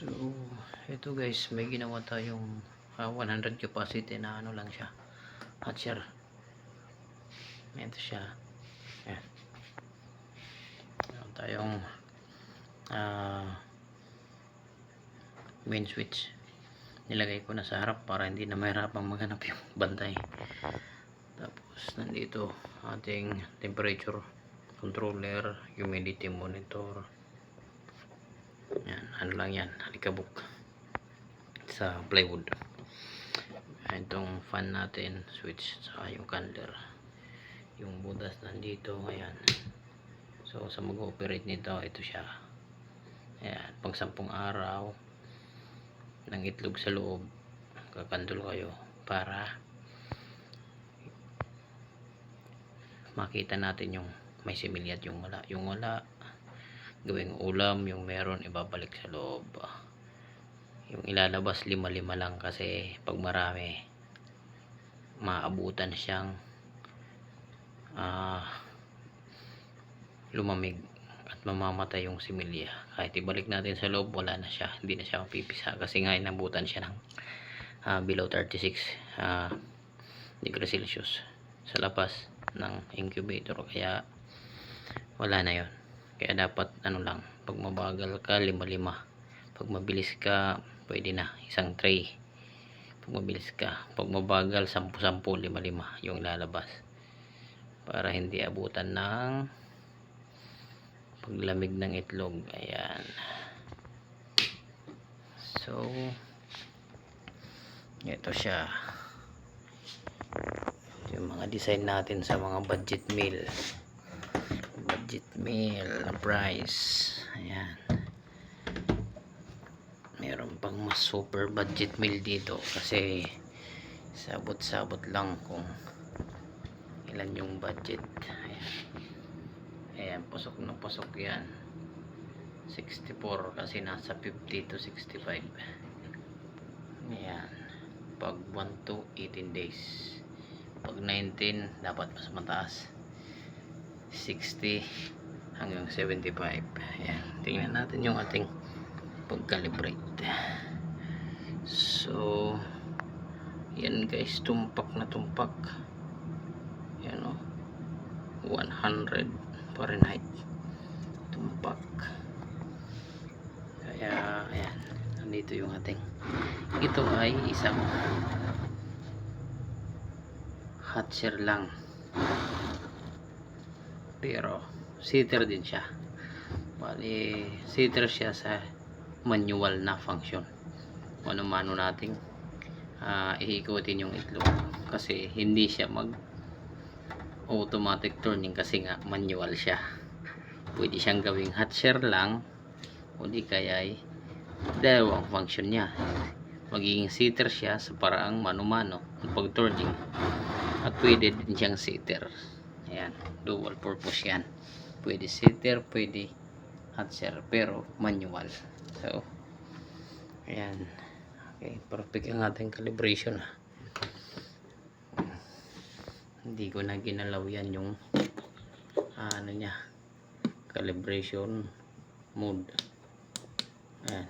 So, ito guys, may ginawa tayong ah, 100 capacity na ano lang siya. Hatcher. Ito siya. Ayan. Meron tayong ah, main switch. Nilagay ko na sa harap para hindi na mahirapang maghanap yung bantay. Tapos, nandito ating temperature controller, humidity monitor, yan, ano lang yan, alikabok sa plywood. Yan, Itong fan natin, switch, sa yung candler. Yung butas nandito, ayan. So, sa mag-operate nito, ito siya. Ayan, pang sampung araw, ng itlog sa loob, kakandol kayo para makita natin yung may similyat yung wala. Yung wala, gawing ulam yung meron ibabalik sa loob. Yung ilalabas lima-lima lang kasi pag marami maabutan siyang ah, lumamig at mamamatay yung similya. Kahit ibalik natin sa loob wala na siya. Hindi na siya mapipisa kasi nga inabutan siya ng ah, below 36 ah, degree celsius sa labas ng incubator. Kaya wala na yon kaya dapat ano lang pag mabagal ka lima lima pag mabilis ka pwede na isang tray. Pag mabilis ka pag mabagal sampu sampu lima lima yung lalabas. Para hindi abutan ng paglamig ng itlog ayan. So ito siya. Ito yung mga design natin sa mga budget meal budget meal na price. Ayan. Meron pang mas super budget meal dito kasi sabot-sabot lang kung ilan yung budget. Ayan, ayan pasok na pasok yan. 64 kasi nasa 50 to 65 ayan. Pag 1 to 18 days. Pag 19 dapat mas mataas 60 hanggang 75 ayan tingnan natin yung ating pag-calibrate so yan guys tumpak na tumpak. Yan o 100 Fahrenheit tumpak. Kaya ayan nandito yung ating ito ay isang hatcher lang pero sitter din siya. Bali sitter siya sa manual na function. Ano mano nating uh, iikutin yung itlog. Kasi hindi siya mag automatic turning kasi nga manual siya. Pwede siyang gawing hatcher lang o di kaya ay dalawang function niya. Magiging sitter siya sa paraang mano-mano pag turning at pwede din siyang sitter ayan dual purpose yan. Pwede sitter pwede hatcher pero manual. So ayan. Okay perfect ang ating calibration. Hindi ko na ginalaw yan yung ano niya calibration mode. Ayan.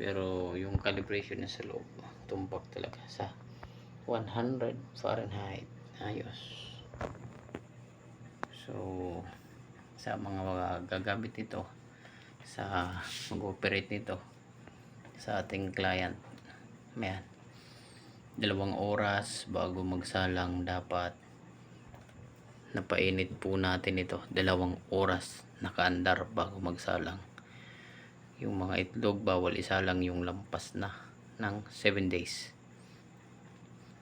Pero yung calibration niya sa loob tumpak talaga sa 100 Fahrenheit. Ayos so sa mga gagamit ito sa mag-operate nito sa ating client Ayan. dalawang oras bago magsalang dapat napainit po natin ito. Dalawang oras nakaandar bago magsalang. Yung mga itlog bawal isalang yung lampas na ng 7 days.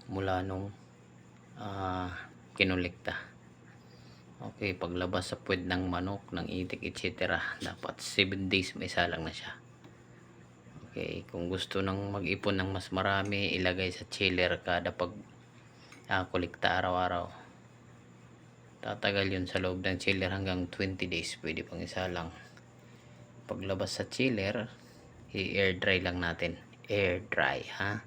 Mula nung uh, kinulekta okay paglabas sa puwed ng manok ng itik etc dapat 7 days may salang na siya. Okay kung gusto nang mag-ipon ng mas marami ilagay sa chiller kada pag uh, kolekta araw-araw. Tatagal yun sa loob ng chiller hanggang 20 days pwede pang isalang. Paglabas sa chiller i-air dry lang natin. Air dry ha?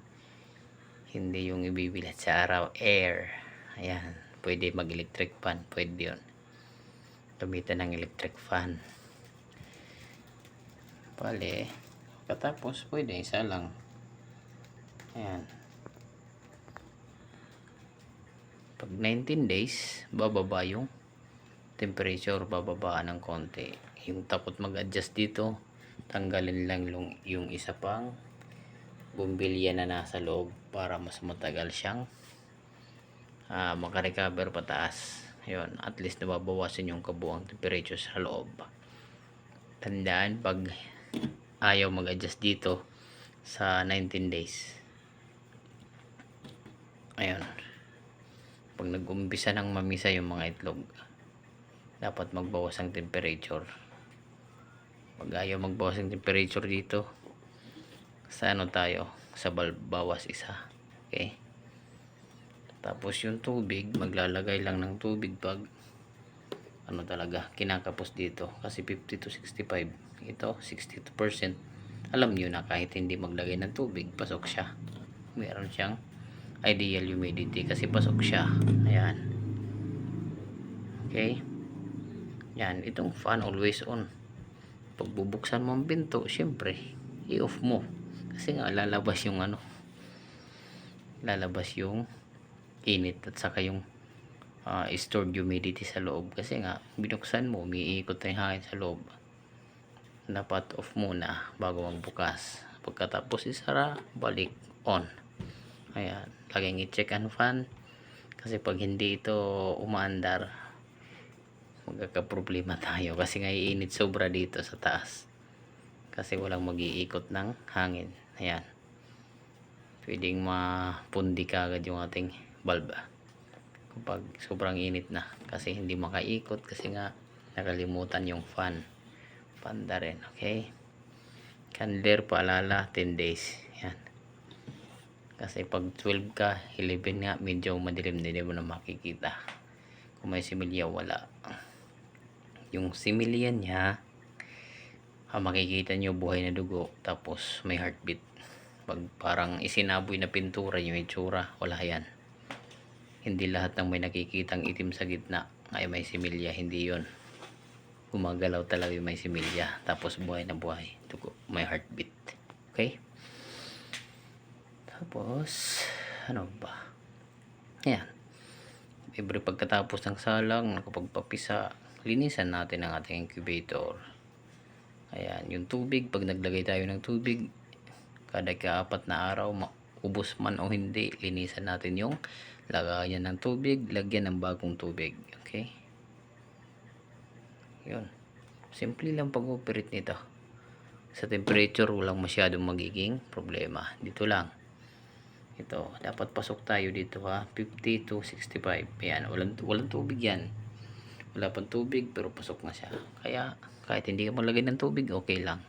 Hindi yung ibibilat sa araw air. Ayan pwede mag electric fan pwede yun gamitan ng electric fan pali Katapos, pwede isa lang. Ayan. Pag 19 days, bababa yung temperature, bababa ng konti. Yung takot mag-adjust dito, tanggalin lang yung isa pang bumbilya na nasa loob para mas matagal siyang ah makarecover pataas. Yun, at least nababawasan yung kabuang temperature sa loob. Tandaan, pag ayaw mag-adjust dito sa 19 days. Ayun. Pag nag-umpisa ng mamisa yung mga itlog, dapat magbawas ang temperature. Pag ayaw magbawas ang temperature dito, sa ano tayo? Sa bawas isa. Okay? Tapos yung tubig, maglalagay lang ng tubig pag ano talaga, kinakapos dito. Kasi 50 to 65. Ito, 62%. Alam nyo na kahit hindi maglagay ng tubig, pasok siya. Meron siyang ideal humidity kasi pasok siya. Ayan. Okay? Yan, itong fan always on. Pag bubuksan mo ang pinto, syempre, i-off mo. Kasi nga, lalabas yung ano, lalabas yung init at saka yung ah, stored humidity sa loob. Kasi nga, binuksan mo, umiikot na yung hangin sa loob. Dapat off muna bago magbukas. Pagkatapos isara, balik on. Ayan, laging i-check ang fan. Kasi pag hindi ito umaandar, magkakaproblema tayo. Kasi nga iinit sobra dito sa taas. Kasi walang mag-iikot ng hangin. Ayan. Pwedeng mapundi ka agad yung ating bulb. Kapag sobrang init na. Kasi hindi makaikot. Kasi nga nakalimutan yung fan. Panda rin. Okay. Candler paalala 10 days. Yan. Kasi pag 12 ka, 11 nga, medyo madilim din mo na makikita. Kung may similya, wala. Yung similya niya, ah, makikita nyo buhay na dugo, tapos may heartbeat. Pag parang isinaboy na pintura yung itsura, wala yan. Hindi lahat ng may nakikitang itim sa gitna ay may similya, hindi yon gumagalaw talaga yung may similya tapos buhay na buhay. Dugo may heartbeat. Okay? Tapos ano ba? Yan every pagkatapos ng salang nakapagpapisa linisan natin ang ating incubator. Ayan yung tubig pag naglagay tayo ng tubig kada kaapat na araw maubos man o hindi linisan natin yung lagayan ng tubig lagyan ng bagong tubig okay yun. Simple lang pag-operate nito. Sa temperature, walang masyadong magiging problema. Dito lang. Ito, dapat pasok tayo dito ha. 50 to 65. Ayan, walang, walang tubig yan. Wala pang tubig, pero pasok na siya. Kaya, kahit hindi ka maglagay ng tubig, okay lang.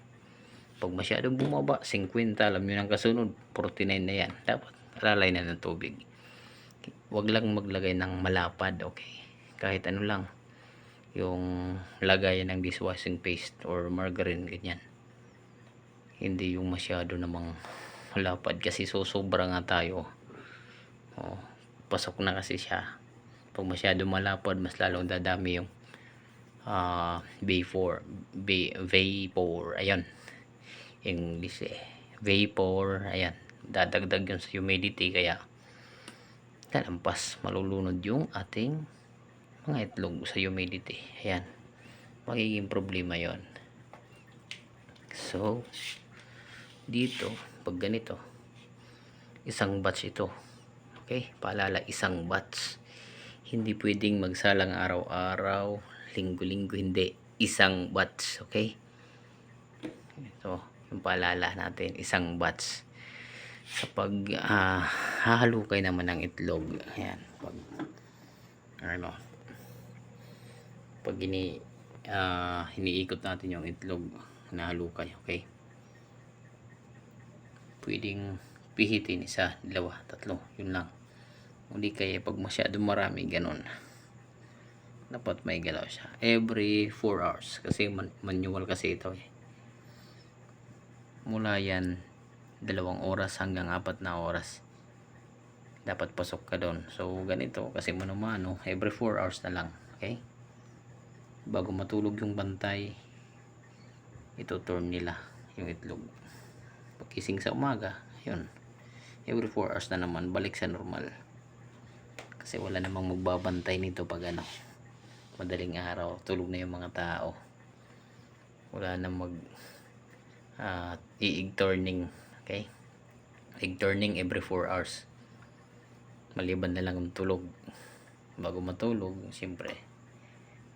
Pag masyadong bumaba, 50, alam nyo ng kasunod, 49 na yan. Dapat, alalay na ng tubig. Huwag lang maglagay ng malapad, okay? Kahit ano lang yung lagayan ng dishwashing paste or margarine ganyan. Hindi yung masyado namang lapad kasi susobra nga tayo. Oh, pasok na kasi siya. Pag masyado malapad mas lalong dadami yung uh, vapor va- vapor ayan. English eh. Vapor ayan. Dadagdag yun sa humidity kaya kalampas malulunod yung ating mga itlog sa humidity. Ayan. Magiging problema yon. So dito pag ganito isang batch ito. Okay? Paalala isang batch. Hindi pwedeng magsalang araw-araw linggo-linggo hindi. Isang batch okay? Ito yung paalala natin isang batch sa pag uh, hahalukay naman ng itlog ayan pag ano pag ini uh, iniikot natin yung itlog na halukay okay? Pwedeng pihitin isa, dalawa, tatlo yun lang. Hindi kaya pag masyado marami ganun. Dapat may galaw siya. Every 4 hours kasi man manual kasi ito eh. Mula yan dalawang oras hanggang apat na oras. Dapat pasok ka doon. So ganito. Kasi mano-mano every 4 hours na lang okay? Bago matulog yung bantay ito turn nila yung itlog. Pagkising sa umaga yun. Every 4 hours na naman balik sa normal. Kasi wala namang magbabantay nito pag ano madaling araw tulog na yung mga tao. Wala na mag ah, i-egg turning okay. Egg turning every 4 hours. Maliban na lang ang tulog. Bago matulog siyempre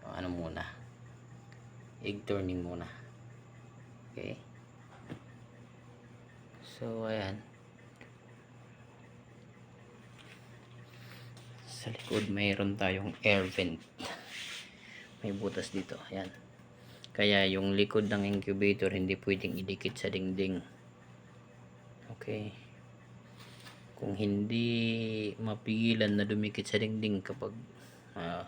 ano muna? Egg turning muna. Okay. So ayan. Sa likod mayroon tayong air vent. May butas dito. Ayan. Kaya yung likod ng incubator hindi pwedeng idikit sa dingding okay. Kung hindi mapigilan na dumikit sa dingding kapag ah,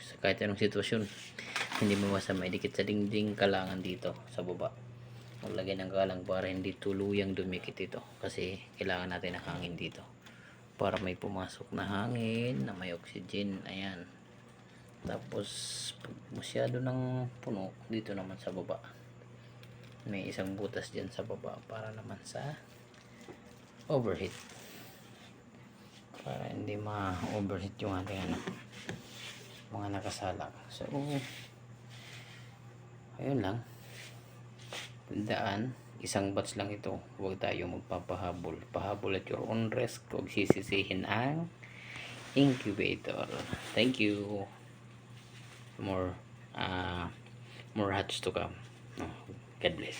sa kahit anong sitwasyon hindi mawasa maidikit sa dingding kalangan dito sa baba. Maglagay ng kalang para hindi tuluyang dumikit ito kasi kailangan natin ng hangin dito para may pumasok na hangin na may oxygen ayan. Tapos masyado ng puno dito naman sa baba may isang butas dyan sa baba para naman sa overheat. Para hindi ma-overheat yung ating ano mga nakasalak so ayun lang. Tandaan isang batch lang ito. Huwag tayo magpapahabol. Pahabol at your own risk. Huwag sisisihin ang incubator. Thank you. More uh, more hatch to come. Oh, God bless